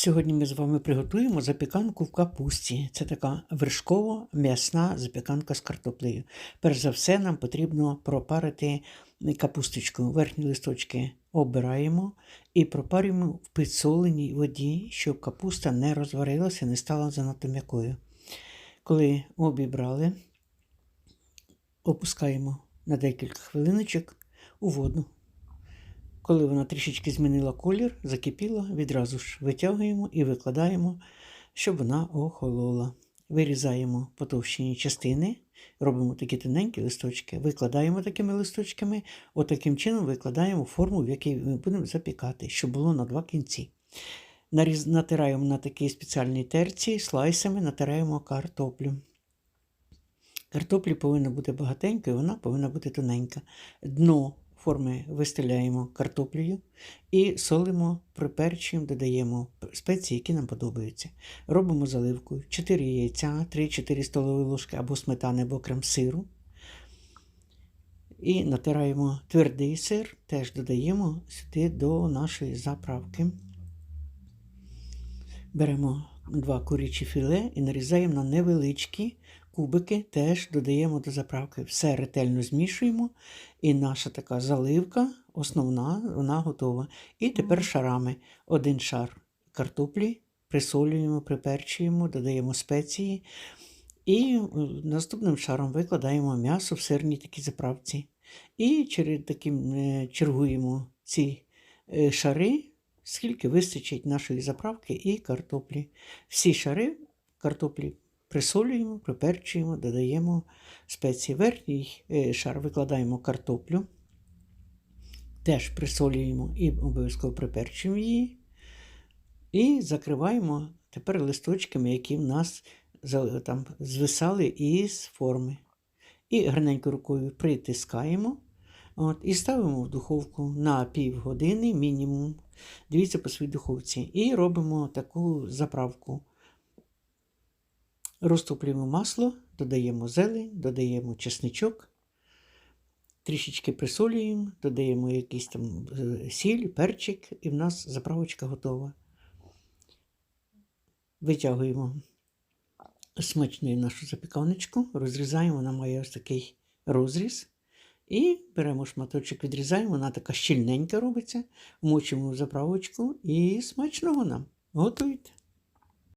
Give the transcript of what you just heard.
Сьогодні ми з вами приготуємо запіканку в капусті. Це така вершково м'ясна запіканка з картоплею. Перш за все, нам потрібно пропарити капусточку. Верхні листочки обираємо і пропарюємо в підсоленій воді, щоб капуста не розварилася, не стала занадто м'якою. Коли обібрали, опускаємо на декілька хвилиночок у воду. Коли вона трішечки змінила колір, закипіла, відразу ж витягуємо і викладаємо, щоб вона охолола. Вирізаємо потовщені частини, робимо такі тоненькі листочки, викладаємо такими листочками, отаким чином викладаємо форму, в якій ми будемо запікати, щоб було на два кінці. Наріз... Натираємо на такій спеціальній терці, слайсами натираємо картоплю. Картоплі повинна бути багатенькою, вона повинна бути тоненька. Дно форми вистеляємо картоплею і солимо, приперчуємо, додаємо спеції, які нам подобаються. Робимо заливку 4 яйця, 3-4 столові ложки або сметани, або крем-сиру. І натираємо твердий сир, теж додаємо сюди до нашої заправки. Беремо два курячі філе і нарізаємо на невеличкі кубики, теж додаємо до заправки. Все ретельно змішуємо. І наша така заливка, основна, вона готова. І тепер шарами. Один шар картоплі, присолюємо, приперчуємо, додаємо спеції. І наступним шаром викладаємо м'ясо в сирній такій заправці. І через таким чергуємо ці е, шари, скільки вистачить нашої заправки і картоплі. Всі шари картоплі присолюємо, приперчуємо, додаємо спеції. Верхній е, шар викладаємо картоплю, теж присолюємо і обов'язково приперчуємо її. І закриваємо тепер листочками, які в нас там звисали із форми. І гарненько рукою притискаємо. От, І ставимо в духовку на півгодини мінімум. Дивіться по своїй духовці. І робимо таку заправку. Розтоплюємо масло, додаємо зелень, додаємо чесничок, трішечки присолюємо, додаємо якийсь там сіль, перчик, і в нас заправочка готова. Витягуємо смачну нашу запіканочку, розрізаємо, вона має ось такий розріз. І беремо шматочок, відрізаємо, вона така щільненька робиться, вмочимо в заправочку і смачного нам. Готуйте.